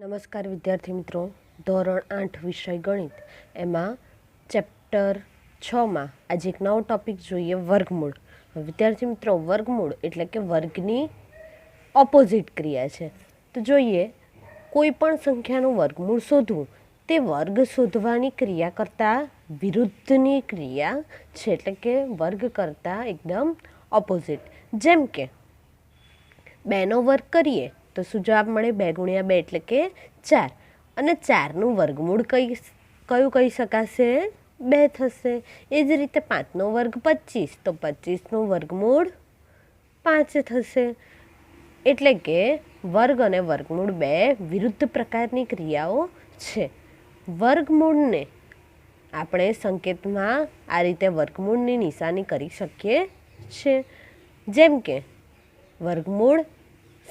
નમસ્કાર વિદ્યાર્થી મિત્રો. ધોરણ આઠ વિષય ગણિત. એમાં ચેપ્ટર છમાં આજે એક નવો ટોપિક જોઈએ, વર્ગમૂળ. વિદ્યાર્થી મિત્રો, વર્ગમૂળ એટલે કે વર્ગની ઓપોઝિટ ક્રિયા છે. તો જોઈએ, કોઈ પણ સંખ્યાનું વર્ગમૂળ શોધવું, તે વર્ગ શોધવાની ક્રિયા કરતાં વિરુદ્ધની ક્રિયા છે. એટલે કે વર્ગ કરતાં એકદમ ઓપોઝિટ જેમ કે, બેનો વર્ગ કરીએ તો શું જવાબ મળે બે ગુણ્યા બે એટલે કે ચાર. અને ચારનું વર્ગમૂળ કઈ કયું કહી શકાશે? બે થશે. એ જ રીતે પાંચનો વર્ગ પચીસ, તો પચીસનું વર્ગમૂળ પાંચ થશે. એટલે કે વર્ગ અને વર્ગમૂળ બે વિરુદ્ધ પ્રકારની ક્રિયાઓ છે. વર્ગમૂળને આપણે સંકેતમાં આ રીતે વર્ગમૂળની નિશાની કરી શકીએ છીએ. જેમ કે વર્ગમૂળ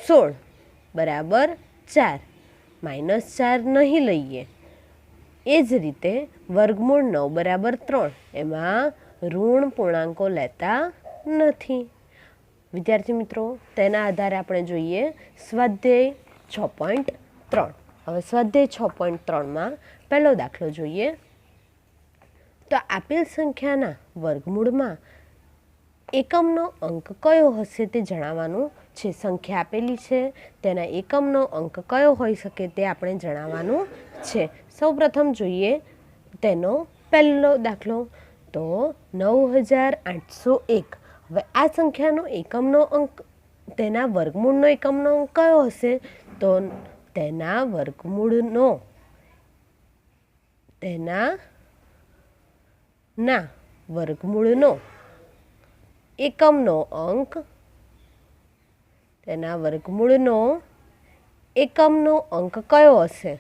સોળ બરાબર ચાર. માઇનસ ચાર નહીં લઈએ. એ જ રીતે વર્ગમૂળ નવ બરાબર ત્રણ. એમાં ઋણ પૂર્ણાંકો લેતા નથી. વિદ્યાર્થી મિત્રો, તેના આધારે આપણે જોઈએ સ્વાધ્યાય છ પોઈન્ટ ત્રણ. હવે સ્વાધ્યાય છ પોઈન્ટ ત્રણમાં પહેલો દાખલો જોઈએ. તો આપેલ સંખ્યાના વર્ગમૂળમાં એકમનો અંક કયો હશે તે જણાવવાનું છે. સંખ્યા આપેલી છે. તેના એકમનો અંક કયો હોઈ શકે તે આપણે જણાવવાનું છે. સૌપ્રથમ જોઈએ તેનો પહેલો દાખલો. તો નવ હજાર આઠસો એક. હવે આ સંખ્યાનો એકમનો અંક, તેના વર્ગમૂળનો એકમનો અંક કયો હશે? તો તેના વર્ગમૂળનો, તેના, ના, વર્ગમૂળનો. એકમનો અંક, તેના વર્ગમૂળનો એકમનો અંક કયો હશે?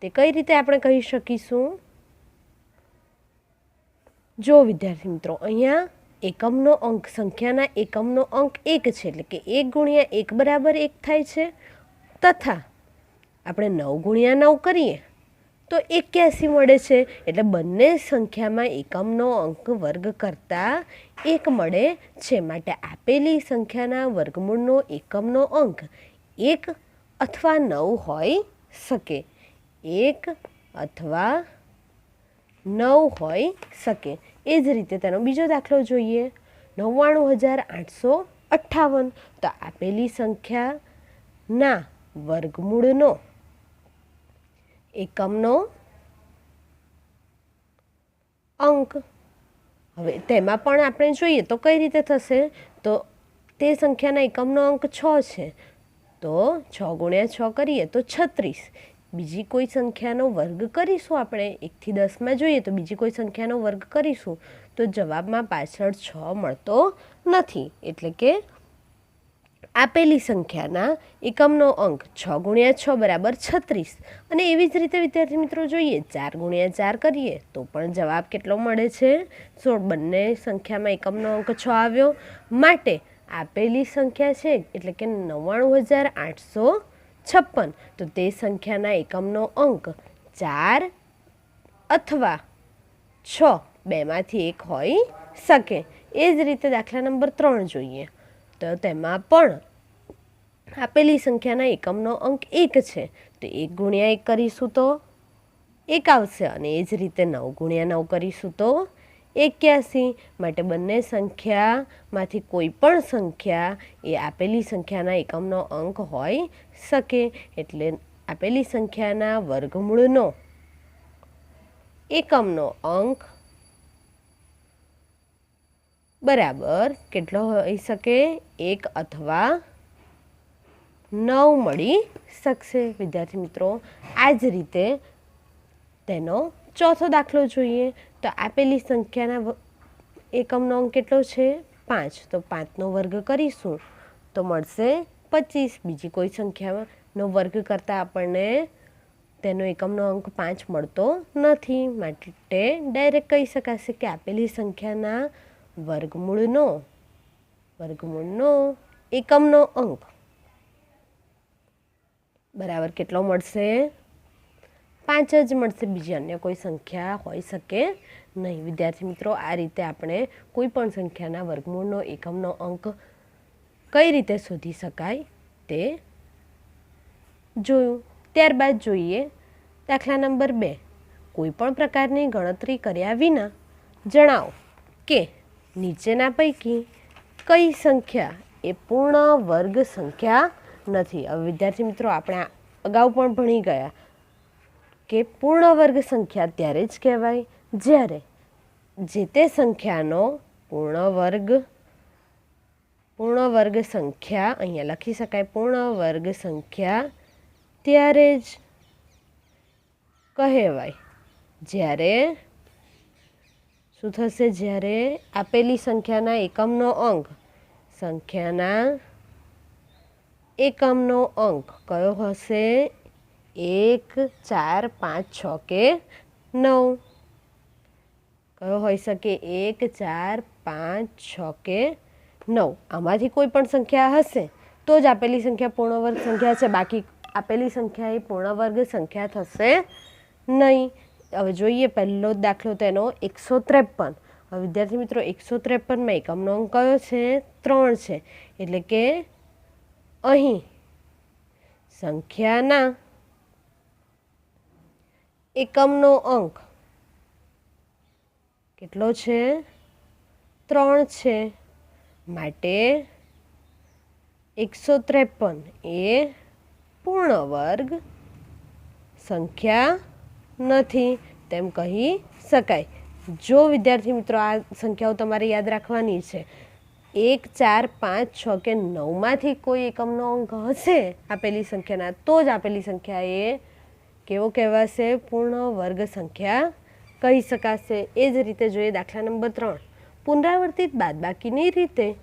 તે કઈ રીતે આપણે કહી શકીશું? જો વિદ્યાર્થી મિત્રો, અહીંયા એકમનો અંક, સંખ્યાના એકમનો અંક એક છે, એટલે કે એક ગુણ્યા એક બરાબર એક થાય છે. તથા આપણે નવ ગુણ્યા નવ કરીએ. તો એક્યાસી મળે છે? એટલે બંને સંખ્યામાં એકમનો અંક વર્ગ કરતાં એક મળે છે. માટે આપેલી સંખ્યાના વર્ગમૂળનો એકમનો અંક એક અથવા નવ હોઈ શકે. એક અથવા નવ હોઈ શકે. એ જ રીતે તેનો બીજો દાખલો જોઈએ. નવ્વાણું હજાર આઠસો અઠ્ઠાવન. તો આપેલી સંખ્યાના વર્ગમૂળનો એકમનો અંક. હવે તેમાં પણ આપણે જોઈએ તો કઈ રીતે થશે? તો તે સંખ્યાના એકમનો અંક છ છે. તો છ ગુણ્યા છ કરીએ તો છત્રીસ. બીજી કોઈ સંખ્યાનો વર્ગ કરીશું આપણે? એકથી દસમાં જોઈએ તો બીજી કોઈ સંખ્યાનો વર્ગ કરીશું. તો જવાબમાં પાછળ છ મળતો નથી. એટલે કે આપેલી સંખ્યાના એકમનો અંક છ ગુણ્યા છ બરાબર છત્રીસ. અને એવી જ રીતે વિદ્યાર્થી મિત્રો જોઈએ, ચાર ગુણ્યા ચાર કરીએ તો પણ જવાબ કેટલો મળે છે? સોળ બંને સંખ્યામાં એકમનો અંક છ આવ્યો. માટે આપેલી સંખ્યા છે એટલે કે નવ્વાણું હજાર આઠસો છપ્પન. તો તે સંખ્યાના એકમનો અંક ચાર અથવા છ બેમાંથી એક હોઈ શકે. એ જ રીતે દાખલા નંબર ત્રણ જોઈએ. તો તેમાં પણ આપેલી સંખ્યાના એકમનો અંક એક છે. તો એક ગુણ્યા એક કરીશું તો એક આવશે અને એ જ રીતે નવ ગુણ્યા નવ કરીશું તો એક્યાસી. માટે બંને સંખ્યામાંથી કોઈ પણ સંખ્યા એ આપેલી સંખ્યાના એકમનો અંક હોઈ શકે. એટલે આપેલી સંખ્યાના વર્ગમૂળનો એકમનો અંક બરાબર કેટલો હોઈ શકે? એક અથવા નવ મળી શકશે. વિદ્યાર્થી મિત્રો આ જ રીતે તેનો ચોથો દાખલો જોઈએ. તો આપેલી સંખ્યાના એકમનો અંક કેટલો છે? પાંચ. તો પાંચનો વર્ગ કરીશું તો મળશે પચીસ. બીજી કોઈ સંખ્યાનો વર્ગ કરતાં આપણને તેનો એકમનો અંક પાંચ મળતો નથી. માટે ડાયરેક્ટ કહી શકાશે કે આપેલી સંખ્યાના વર્ગમૂળનો વર્ગમૂળનો એકમનો અંક. બરાબર કેટલો મળશે? પાંચ જ મળશે. બીજી અન્ય કોઈ સંખ્યા હોઈ શકે નહીં. વિદ્યાર્થી મિત્રો, આ રીતે આપણે કોઈ પણ સંખ્યાના વર્ગમૂળનો, એકમનો અંક કઈ રીતે શોધી શકાય તે જોયું. ત્યારબાદ જોઈએ દાખલા નંબર બે. કોઈ પણ પ્રકારની ગણતરી કર્યા વિના જણાવો કે નીચેના પૈકી કઈ સંખ્યા એ પૂર્ણ વર્ગ સંખ્યા નથી. હવે વિદ્યાર્થી મિત્રો, આપણે અગાઉ પણ ભણી ગયા કે પૂર્ણ વર્ગ સંખ્યા ત્યારે જ કહેવાય. જ્યારે જે તે સંખ્યાનો પૂર્ણ વર્ગ પૂર્ણ વર્ગ સંખ્યા, અહીંયા લખી શકાય, પૂર્ણ વર્ગ સંખ્યા ત્યારે જ કહેવાય. જ્યારે શું થશે જ્યારે આપેલી સંખ્યાના એકમનો અંક, સંખ્યાના એકમનો અંક કયો હશે? એક, ચાર, પાંચ, છ કે નવ? કયો હોઈ શકે? એક, ચાર, પાંચ, છ કે નવ? આમાંથી કોઈ પણ સંખ્યા હશે, તો જ આપેલી સંખ્યા પૂર્ણવર્ગ સંખ્યા છે. બાકી આપેલી સંખ્યા એ પૂર્ણવર્ગ સંખ્યા થશે નહીં. હવે જોઈએ, પહેલો દાખલો તેનો એકસો ત્રેપન. હવે વિદ્યાર્થી મિત્રો, એકસો ત્રેપનમાં એકમનો અંક કયો છે? ત્રણ છે. એટલે કે અહીં. સંખ્યાના એકમનો અંક કેટલો છે? ત્રણ છે. માટે એકસો ત્રેપન એ પૂર્ણ વર્ગ સંખ્યા નથી તેમ કહી શકાય. જો વિદ્યાર્થી મિત્રો આ સંખ્યાઓ તમારે યાદ રાખવાની છે, એક, ચાર, પાંચ, છ કે નવમાંથી કોઈ એકમનો અંક હશે આપેલી સંખ્યાના, તો જ આપેલી સંખ્યા એ કેવો કહેવાશે? પૂર્ણ વર્ગ સંખ્યા કહી શકાશે. એ જ રીતે જોઈએ દાખલા નંબર ત્રણ. પુનરાવર્તિત બાદબાકીની રીતે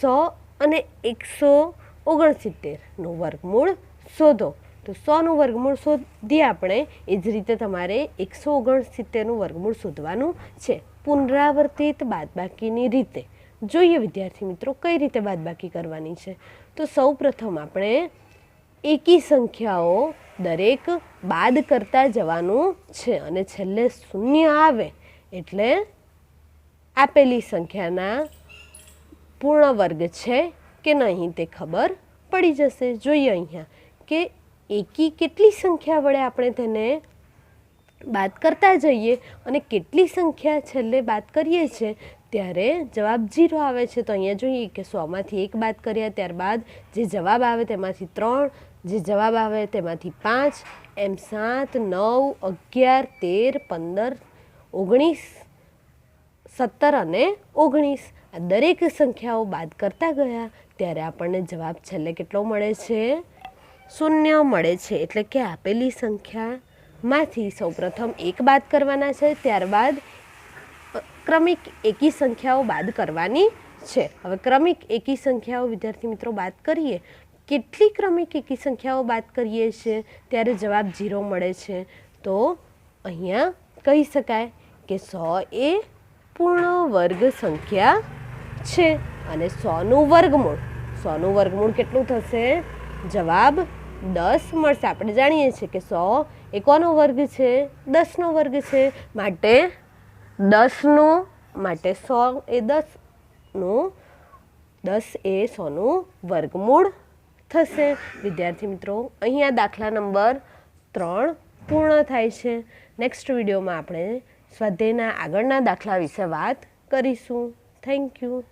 સો અને એકસો ઓગણસિત્તેરનું વર્ગમૂળ શોધો. તો સોનું વર્ગમૂળ શોધીએ આપણે. એ જ રીતે તમારે એકસો ઓગણસિત્તેરનું વર્ગમૂળ શોધવાનું છે. પુનરાવર્તિત બાદબાકીની રીતે. જોઈએ વિદ્યાર્થી મિત્રો, કઈ રીતે બાદબાકી કરવાની છે? તો સૌ આપણે એકી સંખ્યાઓ દરેક બાદ કરતા જવાનું છે અને છેલ્લે શૂન્ય આવે એટલે આપેલી સંખ્યાના પૂર્ણ વર્ગ છે કે નહીં તે ખબર પડી જશે. જોઈએ અહીંયા કે એકી કેટલી સંખ્યા વડે આપણે તેને બાદ કરતા જઈએ અને કેટલી સંખ્યા છેલ્લે બાદ કરીએ છીએ ત્યારે જવાબ જીરો આવે છે. તો અહીંયા જોઈએ કે સોમાંથી એક બાદ કર્યા ત્યારબાદ જે જવાબ આવે તેમાંથી ત્રણ, જે જવાબ આવે તેમાંથી પાંચ, એમ સાત, નવ, અગિયાર, તેર, પંદર, ઓગણીસ, સત્તર અને ઓગણીસ. આ દરેક સંખ્યાઓ બાદ કરતા ગયા, ત્યારે આપણને જવાબ છેલ્લે કેટલો મળે છે? શૂન્ય મળે છે એટલે કે આપેલી સંખ્યામાંથી સૌપ્રથમ એક બાદ કરવાના છે, ત્યારબાદ ક્રમિક એકી સંખ્યાઓ બાદ કરવાની છે. હવે ક્રમિક એકી સંખ્યાઓ વિદ્યાર્થી મિત્રો બાદ કરીએ. કેટલી ક્રમિક એકી સંખ્યાઓ બાદ કરીએ છીએ? ત્યારે જવાબ ઝીરો મળે છે. તો અહીંયા કહી શકાય કે સો એ પૂર્ણ વર્ગ સંખ્યા છે અને સોનું વર્ગમૂળ. સોનું વર્ગમૂળ કેટલું થશે? જવાબ દસ મળશે. આપણે જાણીએ છીએ કે સો એ કોનો વર્ગ છે, દસનો વર્ગ છે. માટે દસનું, માટે સો એ દસનું, દસ એ સોનું વર્ગમૂળ થશે. વિદ્યાર્થી મિત્રો, અહીંયા દાખલા નંબર ત્રણ પૂર્ણ થાય છે. નેક્સ્ટ વિડીયોમાં આપણે સ્વાધ્યાયના આગળના દાખલા વિશે વાત કરીશું. Thank you